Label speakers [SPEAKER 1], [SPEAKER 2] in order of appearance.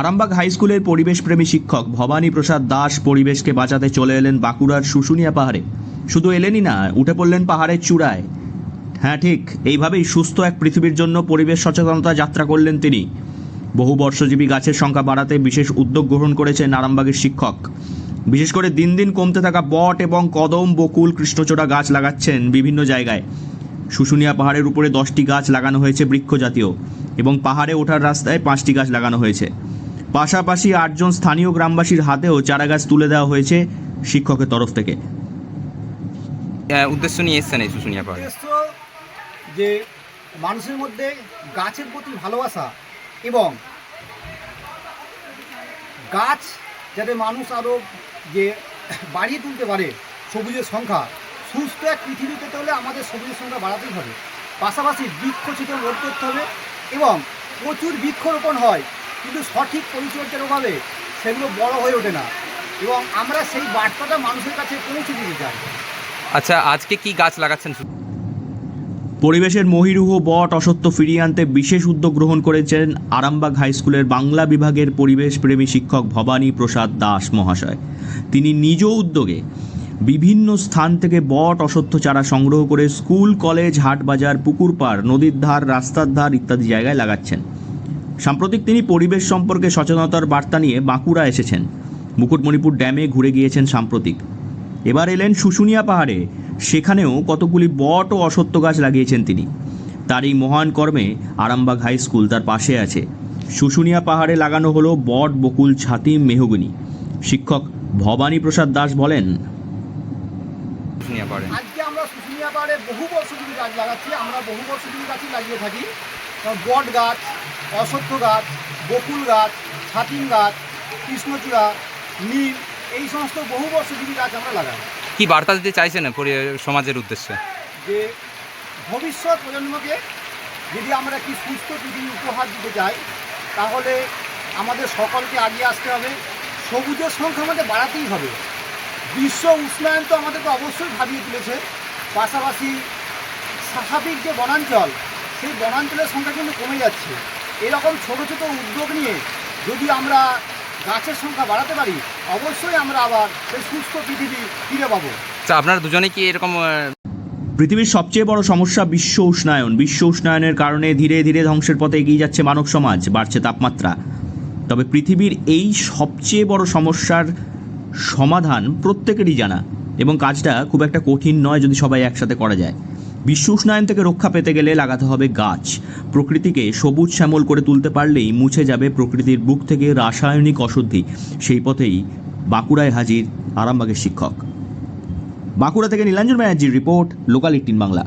[SPEAKER 1] Arambagh high স্কুলের পরিবেশপ্রেমী শিক্ষক ভবানী প্রসাদ দাস পরিবেশকে বাঁচাতে চলে এলেন বাঁকুড়ার শুশুনিয়া পাহাড়ে। শুধু এলেনই না, উঠে পড়লেন পাহাড়ের চূড়ায়। হ্যাঁ ঠিক, এইভাবেই সুস্থ এক পৃথিবীর জন্য পরিবেশ সচেতনতা যাত্রা করলেন তিনি। বহু বর্ষজীবী গাছের সংখ্যা বাড়াতে বিশেষ উদ্যোগ গ্রহণ করেছেন আরামবাগের শিক্ষক। বিশেষ করে দিন দিন কমতে থাকা বট এবং কদম, বকুল, কৃষ্ণচূড়া গাছ লাগাচ্ছেন বিভিন্ন জায়গায়। শুশুনিয়া পাহাড়ের উপরে দশটি গাছ লাগানো হয়েছে বৃক্ষ জাতীয় এবং পাহাড়ে ওঠার রাস্তায় পাঁচটি গাছ লাগানো হয়েছে। পাশাপাশি আটজন স্থানীয় গ্রামবাসীর হাতেও চারা গাছ তুলে দেওয়া হয়েছে শিক্ষকের তরফ থেকে।
[SPEAKER 2] উদ্দেশ্য নিয়ে এসছেন এই শুশুনিয়া পাহাড়ে
[SPEAKER 3] যে মানুষের মধ্যে গাছের প্রতি ভালোবাসা এবং গাছ যাতে মানুষ আরও যে বাড়িয়ে তুলতে পারে সবুজের সংখ্যা সুস্থ এক পৃথিবী পেতে হলে আমাদের সবুজের সংখ্যা বাড়াতেই হবে। পাশাপাশি বৃক্ষ ছিটন রোধ করতে হবে এবং প্রচুর বৃক্ষরোপণ হয়। কিন্তু সঠিক পরিচর্যার অভাবে সেগুলো বড় হয়ে ওঠে না। এবং আমরা সেই বার্তাটা মানুষের কাছে পৌঁছে দিতে চাই।
[SPEAKER 2] আচ্ছা আজকে কি গাছ লাগাচ্ছেন?
[SPEAKER 1] পরিবেশের মহিরুহ বট অসত্য ফিরিয়ে আনতে বিশেষ উদ্যোগ গ্রহণ করেছেন আরামবাগ হাই স্কুলের বাংলা বিভাগের পরিবেশ প্রেমী শিক্ষক ভবানী প্রসাদ দাস মহাশয়। তিনি নিজ উদ্যোগে বিভিন্ন স্থান থেকে বট অসত্য চারা সংগ্রহ করে স্কুল কলেজ হাট বাজার পুকুর পাড় নদীর ধার রাস্তার ধার ইত্যাদি জায়গায় লাগাচ্ছেন। সাম্প্রতিক তিনি পরিবেশ সম্পর্কে সচেতনতার বার্তা নিয়ে বাঁকুড়া এসেছেন। মুকুটমণিপুর ড্যামে ঘুরে গিয়েছেন সাম্প্রতিক। এবার এলেন শুশুনিয়া পাহাড়ে। সেখানেও কতগুলি বট ও অসত্য গাছ লাগিয়েছেন তিনি। তার এই মহান কর্মে আরামবাগ হাই স্কুল তার পাশে আছে। শুশুনিয়া পাহাড়ে লাগানো হলো বট বকুল ছাতিম মেহগুনি। শিক্ষক ভবানী প্রসাদ দাস বলেন
[SPEAKER 3] আজকে আমরা শুশুনিয়া পাহাড়ে বহু বর্ষজীবী গাছ লাগাচ্ছি। আমরা বহু বর্ষজীবী গাছই লাগিয়ে থাকি। বট গাছ অশ্বত্থ গাছ বকুল গাছ ছাতিম গাছ কৃষ্ণচূড়া নীল এই সমস্ত বহু বর্ষজীবী গাছ আমরা লাগাই।
[SPEAKER 2] কি বার্তা দিতে চাইছেন সমাজের উদ্দেশ্যে?
[SPEAKER 3] যে ভবিষ্যৎ প্রজন্মকে যদি আমরা কি সুস্থ পৃথিবী উপহার দিতে চাই তাহলে আমাদের সকলকে আগিয়ে আসতে হবে। সবুজের সংখ্যা আমাদের বাড়াতেই হবে। বিশ্ব উষ্ণায়ন তো আমাদেরকে অবশ্যই ভাবিয়ে তুলেছে। পাশাপাশি স্বাভাবিক যে বনাঞ্চল সেই বনাঞ্চলের সংখ্যা কিন্তু কমে যাচ্ছে। এরকম ছোট ছোট উদ্যোগ নিয়ে যদি আমরা গাছের সংখ্যা বাড়াতে পারি অবশ্যই আমরা আবার সেই সুস্থ পৃথিবী ফিরে পাবো।
[SPEAKER 2] আচ্ছা আপনারা দুজনে কি এরকম
[SPEAKER 1] পৃথিবীর সবচেয়ে বড় সমস্যা বিশ্ব উষ্ণায়ন। বিশ্ব উষ্ণায়নের কারণে ধীরে ধীরে ধ্বংসের পথে এগিয়ে যাচ্ছে মানব সমাজ বাড়ছে তাপমাত্রা। তবে পৃথিবীর এই সবচেয়ে বড় সমস্যার সমাধান প্রত্যেকেরই জানা এবং কাজটা খুব একটা কঠিন নয় যদি সবাই একসাথে করা যায়। বিশ্ব উষ্ণায়ন থেকে রক্ষা পেতে গেলে লাগাতে হবে গাছ। প্রকৃতিকে সবুজ শ্যামল করে তুলতে পারলেই মুছে যাবে প্রকৃতির বুক থেকে রাসায়নিক অশুদ্ধি। সেই পথেই বাঁকুড়ায় হাজির আরামবাগের শিক্ষক। বাঁকুড়া থেকে নীলাঞ্জন ব্যানার্জির রিপোর্ট, লোকাল এইটিন বাংলা।